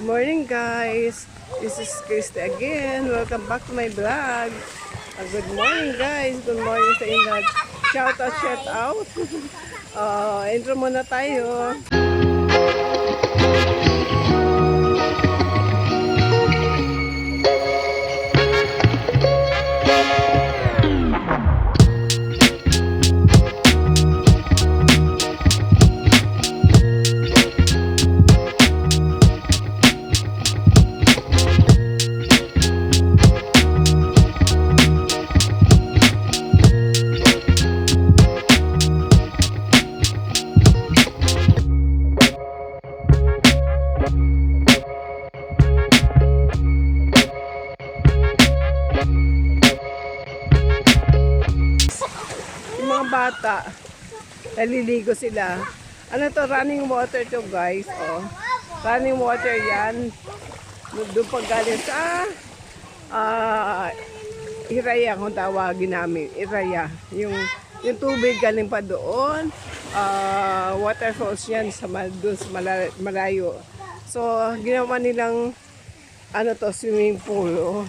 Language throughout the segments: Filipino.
Morning guys. This is Christy again. Welcome back to my vlog. Uh, good morning guys. Good morning sa inyo. Shout out, shout out. uh, intro muna tayo. Bata, naliligo sila. Ano to, running water to guys. Oh. Running water yan. Doon pag galing sa ah Iraya kung tawagin namin. Iraya. Yung, yung tubig galing pa doon. Ah, waterfalls yan sa, doon sa mala- malayo. So, ginawa nilang ano to, swimming pool. Oh.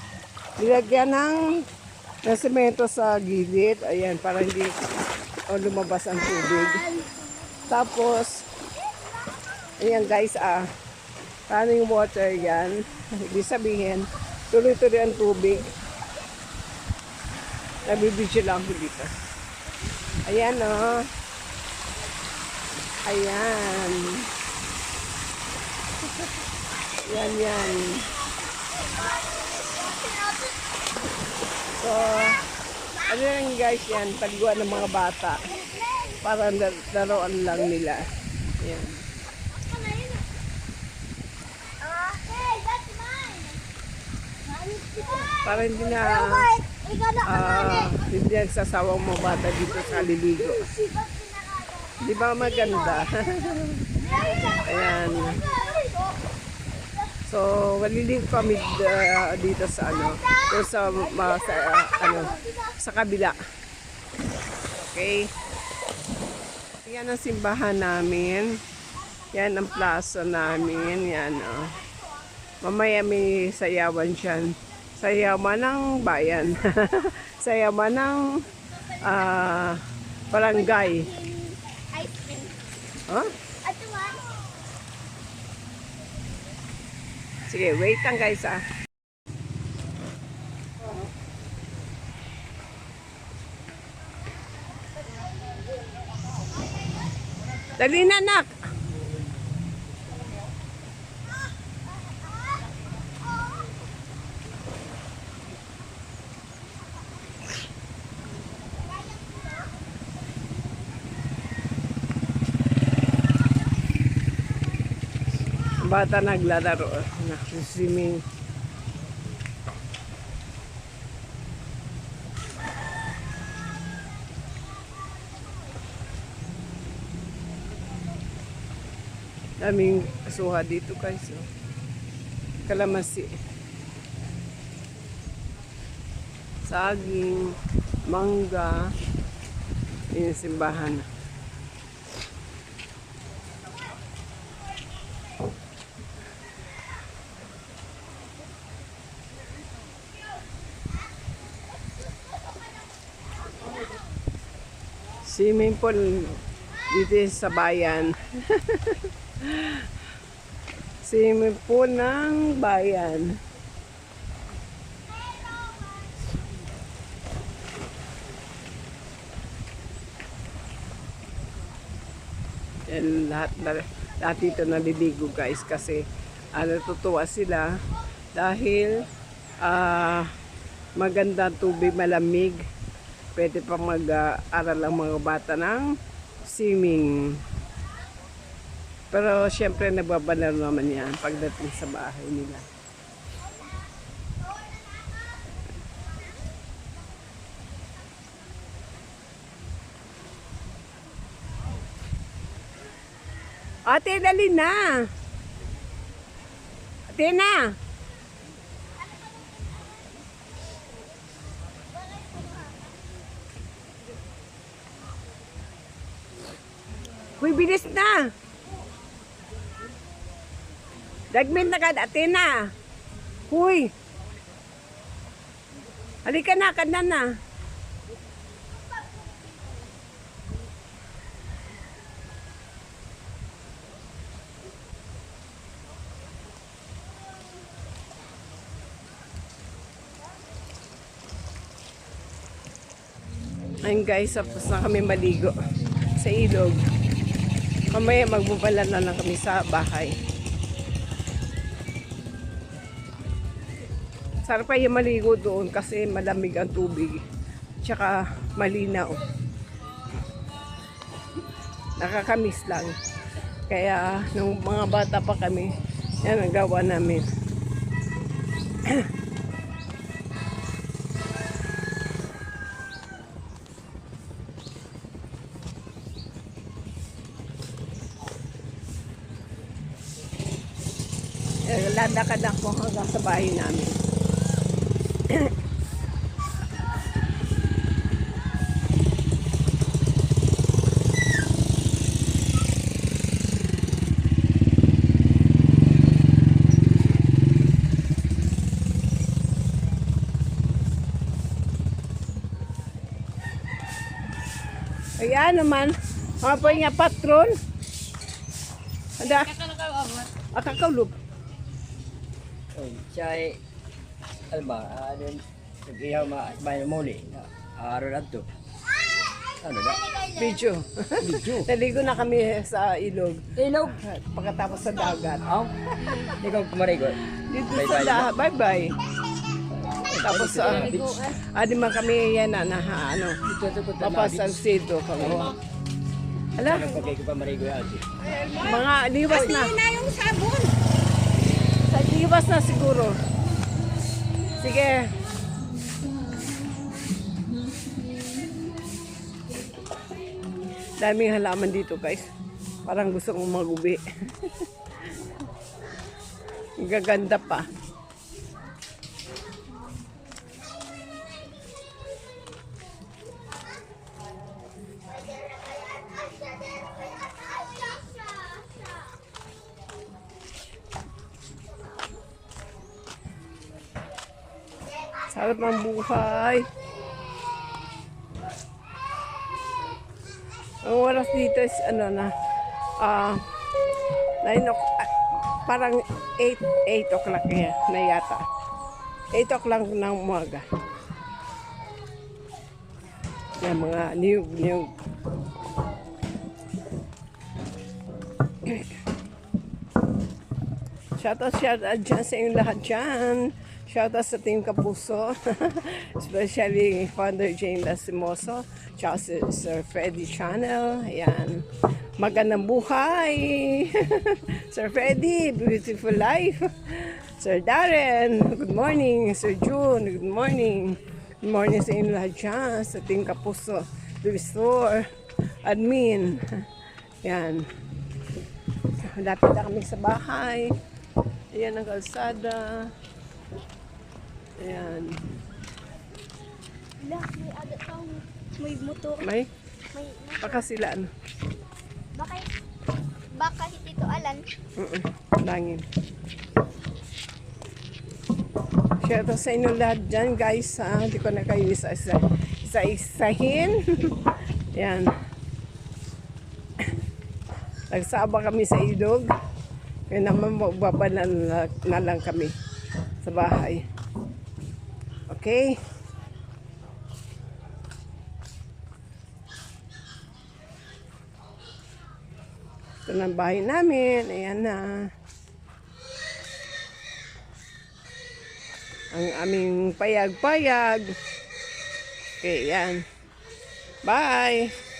Nilagyan ng ng semento sa gilid. Ayan, para hindi oh, lumabas ang tubig. Tapos, ayan guys, ah, running water yan. Ibig sabihin, tuloy-tuloy ang tubig. Nabibidyo lang ako dito. Ayan, oh. Ayan. Yan, yan. So, ano yan guys yan, taguan ng mga bata. Para lar- laruan lang nila. Yan. Para hindi na ah, hindi nagsasawang mga bata dito sa liligo. Di ba maganda? Ayan. So, maliligo kami uh, dito sa ano, sa, ma- sa, ah, ano, sa kabila. Okay? Yan ang simbahan namin. Yan ang plaza namin. Yan, oh. Mamaya may sayawan siyan. Sayawan ng bayan. sayawan ng ah, barangay. Huh? Ito one. Sige, wait lang guys ah. Dali na nak. Bata naglalaro, nagsiswimming. Daming suha dito guys. Oh. Kalamasi. Saging, mangga, yung simbahan. Swimming pool dito sa bayan. Swimming pool ng bayan. Yan, lahat, lahat, lahat dito naliligo guys kasi ah, natutuwa sila dahil ah, maganda tubig, malamig. Pwede pa mag-aral ang mga bata ng swimming. Pero syempre nagbabanal naman yan pagdating sa bahay nila. Ate, dali na! Ate na! Bilis na! Dagmin na ka, Athena. Huy. Halika na, kanda na. Ayun guys, tapos na kami maligo sa ilog. Mamaya magbubala na lang kami sa bahay. Sarap yung maligo doon kasi malamig ang tubig. Tsaka malinaw. Nakakamiss lang. Kaya nung mga bata pa kami, yan ang gawa namin. Lalakad ako hanggang sa bahay namin. Ayan naman, mga po nga patron. Ada, akakaulog. Oh, siya ay ano ba, ano yun, nag-ihaw ma, bayan muli, araw na to. Ano na? Video. Video. Naligo na kami sa ilog. Ilog! Pagkatapos sa dagat. Aw, ikaw kumarigo. Dito Bye-bye sa dagat. Bye-bye. Tapos sa... ah, di man kami yan na, na ano, mapasalsido kami. Ala, Ano pagkay ko pa marigo yan? mga liwas na. na yung sabon. Liwas na siguro. Sige. Daming halaman dito guys. Parang gusto kong mag-uwi. Gaganda pa. Sarap ng buhay. Ang oras dito is ano na, ah, 9 o'clock, ah, parang 8, 8 o'clock na, na yata. 8 o'clock ng umaga. Yan mga niyog, niyog. Shoutout, shoutout dyan sa inyong lahat dyan. Shoutout sa Team Kapuso. Especially Founder Jane Lastimoso. Tsaka si Sir Freddy Channel. Ayan. Magandang buhay. Sir Freddy, beautiful life. Sir Darren, good morning. Sir June, good morning. Good morning sa inyong lahat dyan. Sa Team Kapuso. Restore. Admin. Ayan. Lapit na kami sa bahay. Ayan ang kalsada. Ayan. Wala, may ada tao. May motor. May May baka sila ano. Baka, baka hindi to alan. Mm Langin. Shout out sa inyo lahat dyan guys. Ha? Hindi ko na kayo isa-isa. Isa-isahin. Ayan. Nagsaba kami sa ilog. Kaya naman magbabala na, na lang kami sa bahay. Okay? Ito na bahay namin. Ayan na. Ang aming payag-payag. Okay, yan. Bye!